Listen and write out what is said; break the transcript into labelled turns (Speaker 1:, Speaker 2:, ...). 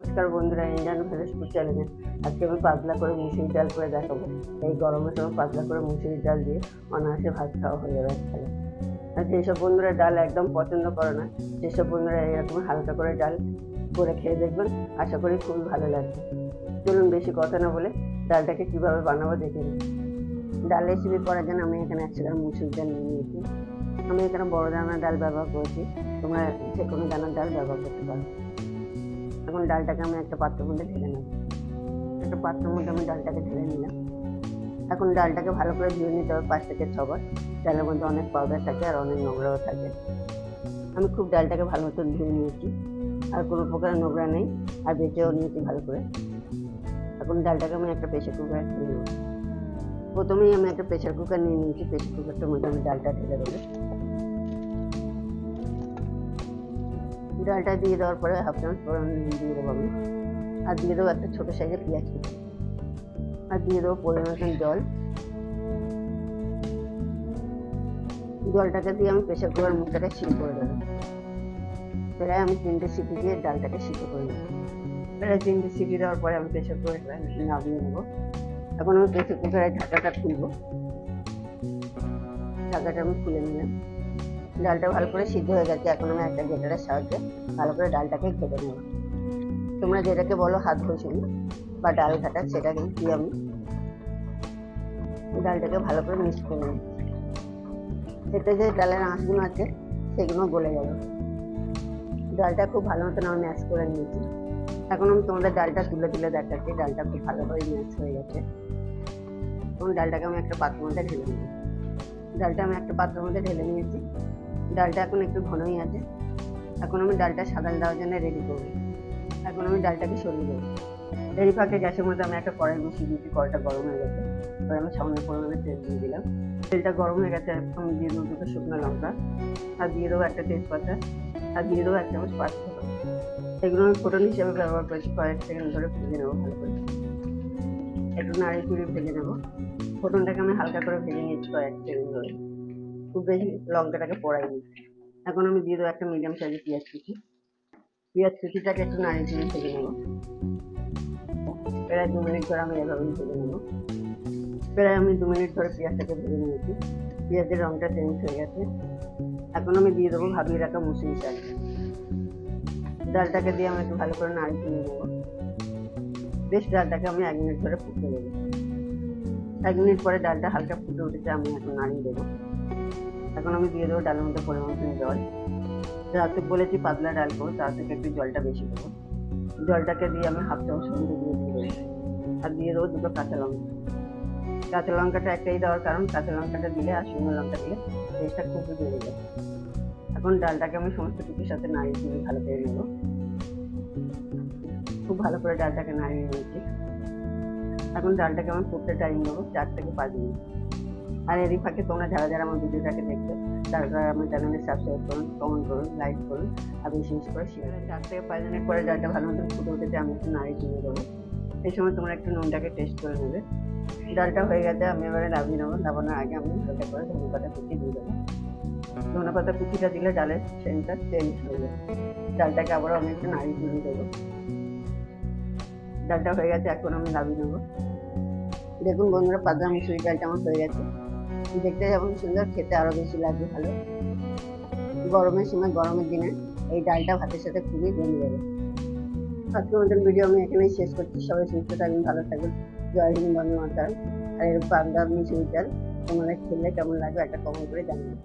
Speaker 1: নমস্কার বন্ধুরা Indian Facebook চ্যানেলে আজকে আমি পাতলা করে মুসুরি ডাল করে দেখাবো। এই গরমের সময় পাতলা করে মুসুরি ডাল দিয়ে অনায়াসে ভাত খাওয়া হয়ে যাবে একসাথে। আর যেসব বন্ধুরা ডাল একদম পছন্দ করে না সেসব বন্ধুরা এরকম হালকা করে ডাল করে খেয়ে দেখবেন, আশা করি খুবই ভালো লাগবে। চলুন বেশি কথা না বলে ডালটাকে কীভাবে বানাবো দেখে নিই। ডাল রেসিপি করার জন্য আমি এখানে একশো গ্রাম মুসুর ডাল নিয়ে নিয়েছি। আমি এখানে বড় দানার ডাল ব্যবহার করেছি, তোমরা যে কোনো দানার ডাল ব্যবহার করতে পারো। এখন ডালটাকে আমি একটা পাত্রের মধ্যে ঢেলে নেব একটা পাত্রের মধ্যে আমি ডালটাকে ঢেলে নিলাম। এখন ডালটাকে ভালো করে ধুয়ে নিতে হবে পাঁচ থেকে ছবার ডালের মধ্যে অনেক পাউডার থাকে আর অনেক নোংরাও থাকে। আমি খুব ডালটাকে ভালো মতো ধুয়ে নিয়েছি। আর কোনো প্রকার নোংরা নেই। আর বেটেও নিয়েছি ভালো করে। এখন ডালটাকে আমি একটা প্রেশার কুকারে নিয়ে নেব। প্রথমেই আমি একটা প্রেশার কুকার নিয়ে নিয়েছি। প্রেশার কুকারটার মধ্যে আমি ডালটা ঢেলে দেবো। ডালটা দিয়ে দেওয়ার পরে হাফ চামচ ফোড়ন দিয়ে দেবো আমি। আর দিয়ে দেবো একটা ছোটো সাইজের পেঁয়াজ। কুচি আর দিয়ে দেবো পরিমাণ জল। জলটাকে দিয়ে আমি প্রেশার কুকার মুখটাকে সিল করে দেবো। প্রায় আমি তিনটে সিটি দিয়ে ডালটাকে সিদ্ধ করে নেব। প্রায় তিনটে সিটি দেওয়ার পরে আমি প্রেশার কুকারে নামিয়ে নেব। এখন আমি প্রেশার কুকারের ঢাকাটা খুলবো। ঢাকাটা আমি খুলে নিলাম। ডালটা ভালো করে সিদ্ধ হয়ে গেছে, এখন আমি একটা গ্রেটারের সাহায্যে ভালো করে ডালটাকে ঘেটে নেব। তোমরা যেটাকে বলো হাত ঘষুন, বা ডাল ঘাটা সেটাকে দিয়ে আমি ডালটাকে ভালো করে মিক্স করে নেব। এতে যে ডালের আঁশগুলো আছে, সেগুলো গলে যাবে। ডালটা খুব ভালো মতন আমি ম্যাশ করে নিয়েছি। এখন আমি তোমাদের ডালটা তুলে তুলে দেখাচ্ছি, ডালটা খুব ভালোভাবে ম্যাশ হয়ে গেছে। এবং ডালটাকে আমি একটা পাত্রের মধ্যে ঢেলে নেব। ডালটা আমি একটা পাত্রের মধ্যে ঢেলে নিয়েছি। ডালটা এখন একটু ঘনই আছে। এখন আমি ডালটা সাদা দেওয়ার জন্য রেডি করব। এখন আমি ডালটাকে সরিয়ে দেবো। এরই ফাঁকে গ্যাসের মধ্যে আমি একটা কড়াই বসিয়ে দিয়েছি, কড়াইটা গরম হয়ে গেছে। এবার আমি সামান্য পরিমাণে তেল দিয়ে দিলাম। তেলটা গরম হয়ে গেছে, এখন দিয়ে দেবো দুটো শুকনো লঙ্কা। আর দিয়ে দেবো একটা তেজপাতা। আর দিয়ে দেবো এক চামচ পাঁচ ফোড়ন। এগুলো আমি ফোটন হিসেবে ব্যবহার করেছি, কয়েক সেকেন্ড ধরে ভেজে নেব ভালো করে। একটু নাড়ি চুড়ি ভেজে নেব। ফোটনটাকে আমি হালকা করে ভেজে নিয়েছি কয়েক সেকেন্ড ধরে। খুব বেশি লঙ্কাটাকে পড়াইনি এখন আমি দিয়ে দেবো একটা মিডিয়াম সাইজের পেঁয়াজ কুচি। পেঁয়াজ কুচিটাকে একটু নাড়িয়ে চিনি ভেজে নেব। প্রায় দু মিনিট ধরে আমি এভাবেই ভেজে নেব। প্রায় আমি দু মিনিট ধরে পেঁয়াজটাকে ভেজে নিয়েছি। পেঁয়াজের রঙটা চেঞ্জ হয়ে গেছে। এখন আমি দিয়ে দেবো ভাবিয়ে রাখা মুসুরি ডাল। ডালটাকে দিয়ে আমি একটু ভালো করে নাড়িয়ে চিনি নেব। বেশ ডালটাকে আমি এক মিনিট ধরে ফুটতে দেবো। এক মিনিট পরে ডালটা হালকা ফুটে উঠেছে, আমি এখন নাড়িয়ে দেবো। এখন আমি দিয়ে দেবো ডালের মধ্যে পরিমাণ জল। রাতে বলেছি পাতলা ডাল করব, তার থেকে একটু জলটা বেশি দেবো। জলটাকে দিয়ে আমি হাফ চামচ মধ্যে দিয়ে দেবো। আর দিয়ে দেবো দুটো কাঁচা লঙ্কা। কাঁচা লঙ্কাটা একটাই দেওয়ার কারণ, কাঁচা লঙ্কাটা দিলে আর শুকনো লঙ্কা দিলে টেস্টটা খুবই বেড়ে যায়। এখন ডালটাকে আমি সমস্ত কিছুর সাথে নাড়িয়ে দিয়ে ভালো করে নেব। খুব ভালো করে ডালটাকে নাড়িয়ে নিয়েছি। এখন ডালটাকে আমি ফুটতে টাইম দেবো চার থেকে পাঁচ মিনিট। আর এরই ফাঁকে তোমরা যারা যারা আমার ভিডিওটাকে দেখছ তারা তারা আমার চ্যানেলে সাবস্ক্রাইব করুন কমেন্ট করুন লাইক করুন আর বেশি বেশি করে শেয়ার চার থেকে পাঁচ মিনিট পরে ডালটা ভালো মতন ফুটে উঠেছে আমি একটু নাড়ি চিনি দেবো। এই সময় তোমরা একটু নুনটাকে টেস্ট করে নেবে। ডালটা হয়ে গেছে আমি এবারে নামিয়ে নেব। নামানোর আগে আমি হালকা করে ধনে পাতা কুচি দিয়ে দেবো। ধনে পাতা কুচিটা দিলে ডালের সেন্টটা চেঞ্জ হয়ে যাবে। ডালটাকে আবারও আমি একটু নাড়ি চিনি দেবো। ডালটা হয়ে গেছে এখন আমি নামিয়ে নেব। দেখুন বন্ধুরা পাতলা মুসুরি ডালটা আমার হয়ে গেছে। দেখতে যেমন সুন্দর, খেতে আরও বেশি লাগবে, ভালো। গরমের সময়, গরমের দিনে এই ডালটা ভাতের সাথে খুবই জমে যাবে। আজকের মতন ভিডিও আমি এখানেই শেষ করছি। সবাই সুস্থ থাকবেন, ভালো থাকবেন। জয় হিন্দ, বন্দে মাতার আর এরকম পাঞ্জাব ডাল তোমাদের খেলে কেমন লাগবে একটা কমেন্ট করে জানিয়ে